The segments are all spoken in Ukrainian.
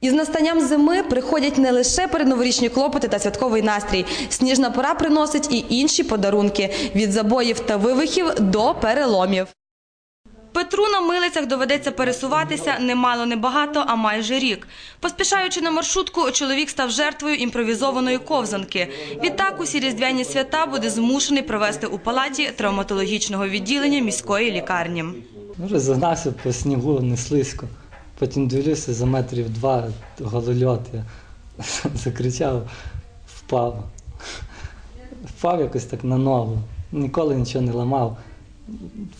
Із настанням зими приходять не лише передноворічні клопоти та святковий настрій. Сніжна пора приносить і інші подарунки від забоїв та вивихів до переломів. Петру на милицях доведеться пересуватися немало небагато, а майже рік. Поспішаючи на маршрутку, чоловік став жертвою імпровізованої ковзанки. Відтак усі різдвяні свята буде змушений провести у палаті травматологічного відділення міської лікарні. Може, загнався по снігу, не слизько. Потім дивлюся за метрів два голольот. Я закричав, впав. Впав якось так на ногу. Ніколи нічого не ламав.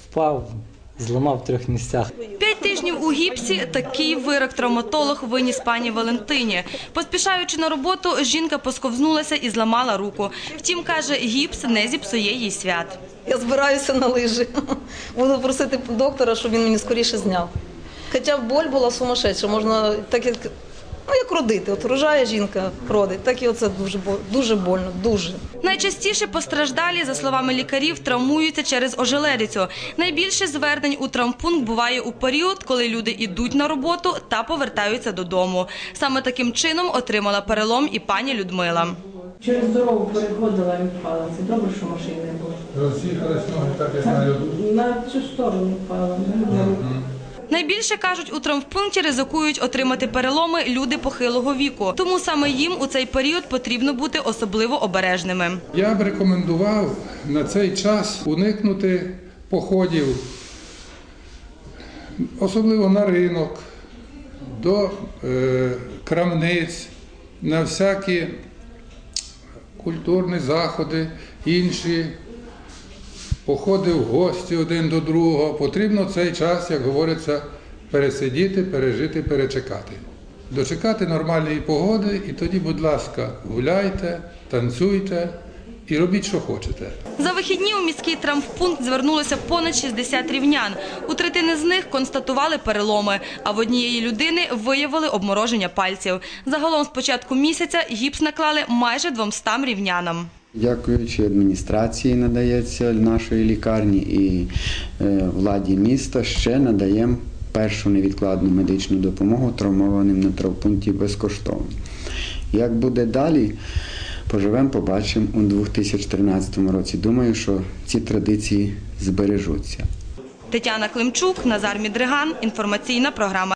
Впав, зламав в трьох місцях. П'ять тижнів у гіпсі такий вирок травматолог виніс пані Валентині. Поспішаючи на роботу, жінка посковзнулася і зламала руку. Втім, каже, гіпс не зіпсує їй свят. Я збираюся на лижі. Буду просити доктора, щоб він мені скоріше зняв. Хоча боль була сумасшедша, можна так як, ну, як родити. От рожає жінка, родить, так і оце дуже, бо- дуже больно, дуже. Найчастіше постраждалі, за словами лікарів, травмуються через ожеледицю. Найбільше звернень у травмпункт буває у період, коли люди йдуть на роботу та повертаються додому. Саме таким чином отримала перелом і пані Людмила. Через дорогу переходила і впала. Це добре, що машини не було. Роз'їхались ноги так, як на льоду. На цю сторону впала, на руку. Найбільше кажуть, у травмпункті ризикують отримати переломи люди похилого віку. Тому саме їм у цей період потрібно бути особливо обережними. Я б рекомендував на цей час уникнути походів, особливо на ринок, до е, крамниць, на всякі культурні заходи, інші походи в гості один до другого. Потрібно цей час, як говориться, пересидіти, пережити, перечекати. Дочекати нормальної погоди, і тоді, будь ласка, гуляйте, танцюйте і робіть, що хочете. За вихідні у міський травмпункт звернулося понад 60 рівнян. У третини з них констатували переломи, а в однієї людини виявили обмороження пальців. Загалом з початку місяця гіпс наклали майже 200 рівнянам. Дякуючи адміністрації надається нашої лікарні і е, владі міста ще надаємо першу невідкладну медичну допомогу травмованим на травмпункті безкоштовно. Як буде далі, поживемо, побачимо у 2013 році. Думаю, що ці традиції збережуться. Тетяна Климчук, Назар Мідриган. Інформаційна програма.